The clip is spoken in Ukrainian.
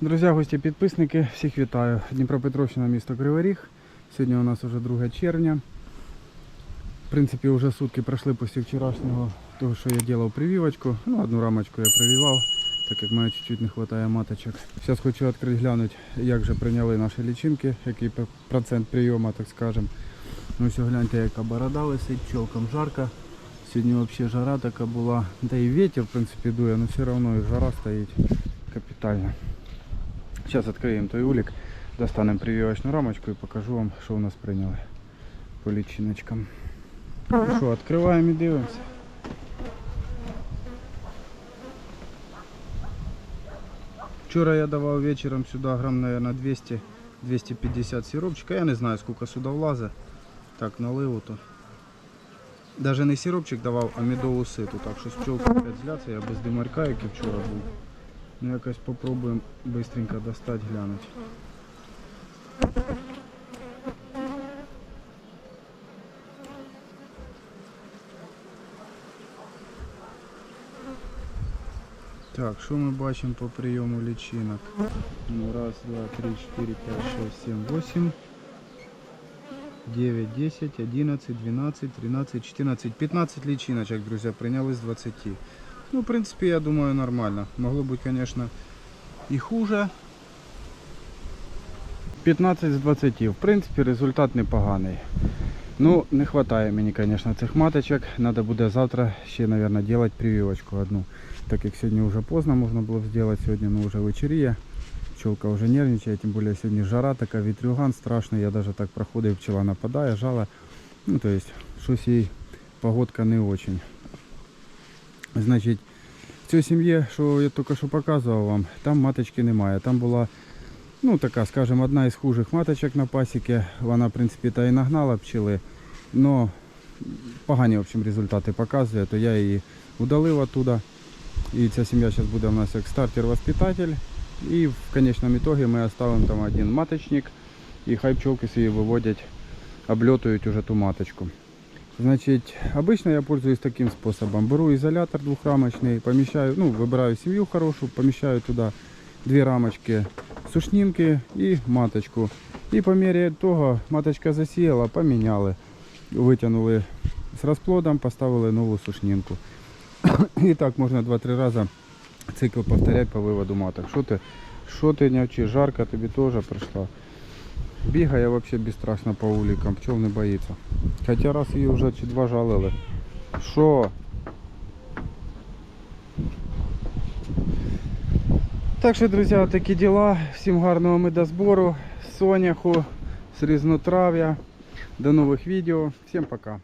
Друзі, гості, підписники, всіх вітаю. Дніпропетровщина, місто Кривий Ріг. Сьогодні у нас вже 2 червня. В принципі, вже сутки пройшли після вчорашнього того, що я робив прививочку. Ну, одну рамочку я прививав, так як мені чуть-чуть не вистачає маточок. Зараз хочу відкрити глянути, як же прийняли наші лічинки, який процент прийому, так скажемо. Ну, ось гляньте, яка борода висить, пчелкам жарко. Сьогодні взагалі жара така була. Та і вітер, в принципі, дує, але все одно і жара стоїть капітально. Зараз відкриємо той улік, достанемо прививочну рамочку і покажу вам, що у нас прийняли по лічиночкам. Ну що, відкриваємо і дивимося. Вчора я давав вечором сюди грам, мабуть, 200-250 сиропчика. Я не знаю, скільки сюди влазить. Так, налив то. Даже не сиропчик давав, а медову ситу. Так що з пчелки опять зляться, я без димарка, який вчора був. Ну якось попробуємо быстренько достати, глянути. Так, що ми бачимо по прийому лічинок? Ну, раз, два, три, четыре, пять, шесть, семь, восемь. 9, 10, 11, 12, 13, 14, 15 личиночек, друзья, принял из 20. Ну, в принципе, я думаю, нормально. Могло быть, конечно, и хуже. 15 з 20. В принципі, результат непоганий. Ну, не вистачає мені, звісно, цих маточок. Треба буде завтра ще, мабуть, робити прививочку одну. Так як сьогодні вже поздно можна було б зробити, сьогодні ну, вже вечеріє. Пчелка вже нервничає, тим більше сьогодні жара така, вітрюган страшний. Я навіть так проходив, пчела нападає, жала. Ну, то есть, щось їй погодка не очень. Значить, в цій сім'ї, що я тільки що показував вам, там маточки немає. Там була, ну така, скажімо, одна із хужих маточок на пасіки. Вона, в принципі, та і нагнала пчели. Но погані в общем, результати показує, то я її удалив оттуда. І ця сім'я зараз буде у нас як стартер-воспитатель. І в конечном итоге ми оставимо там один маточник. І хай пчелки собі виводять, обльотують уже ту маточку. Значить, обычно я пользуюсь таким способом. Беру изолятор двухрамочный, помещаю, ну, выбираю семью хорошую, помещаю туда две рамочки сушнинки и маточку. И по мере того маточка засіяла, поміняли, витягнули з розплодом, поставили нову сушнинку. І так можна 2-3 рази цикл повторять по виводу маток. Що ти, що ти не вчиш, жарко тобі теж прийшла. Бігає взагалі безстрашно по улікам, пчел не боїться. Хоча раз її вже чи два жалили. Що? Так що, друзі, такі діла. Всім гарного медозбору, соняху, срізнотрав'я. різнотрав'я. До нових відео. Всім пока.